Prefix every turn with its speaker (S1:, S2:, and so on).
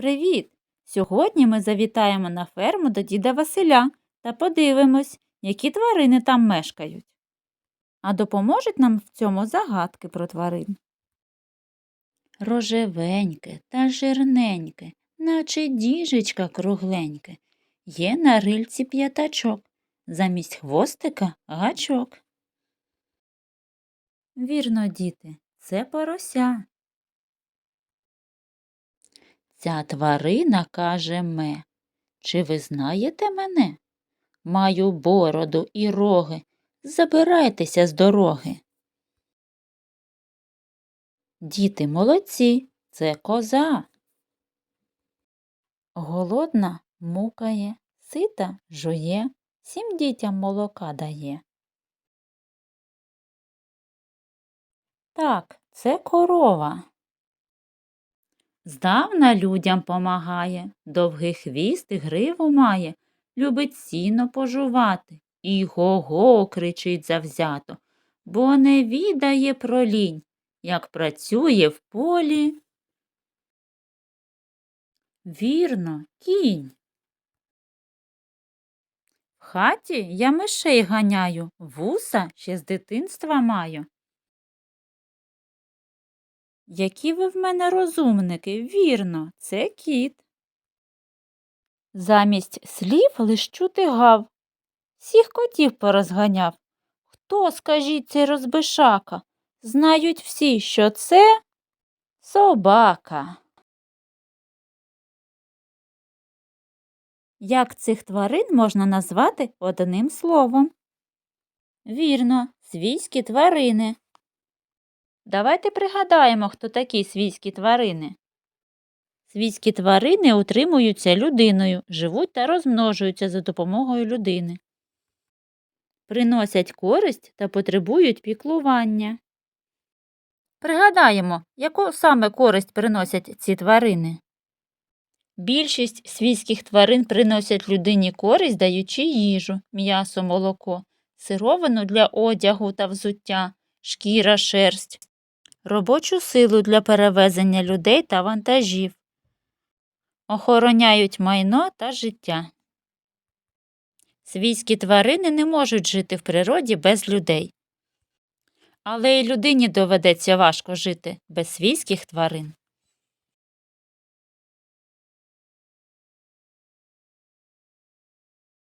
S1: Привіт! Сьогодні ми завітаємо на ферму до діда Василя та подивимось, які тварини там мешкають. А допоможуть нам в цьому загадки про тварин. Рожевеньке та жирненьке, наче діжечка кругленьке, є на рильці п'ятачок, замість хвостика гачок. Вірно, діти, це порося. Ця тварина каже ме. Чи ви знаєте мене? Маю бороду і роги. Забирайтеся з дороги. Діти молодці, це коза. Голодна мукає, сита жує, всім дітям молока дає. Так, це корова. Здавна людям помагає, довгий хвіст і гриву має, любить сіно пожувати і го-го кричить завзято, бо не відає про лінь, як працює в полі. Вірно, кінь. В хаті я мишей ганяю, вуса ще з дитинства маю. Які ви в мене розумники, вірно, це кіт. Замість слів лиш чути гав. Всіх котів порозганяв. Хто, скажіть, цей розбишака? Знають всі, що це собака. Як цих тварин можна назвати одним словом? Вірно, свійські тварини. Давайте пригадаємо, хто такі свійські тварини. Свійські тварини утримуються людиною, живуть та розмножуються за допомогою людини. Приносять користь та потребують піклування. Пригадаємо, яку саме користь приносять ці тварини. Більшість свійських тварин приносять людині користь, даючи їжу, м'ясо, молоко, сировину для одягу та взуття, шкіра, шерсть робочу силу для перевезення людей та вантажів, охороняють майно та життя. Свійські тварини не можуть жити в природі без людей. Але й людині доведеться важко жити без свійських тварин.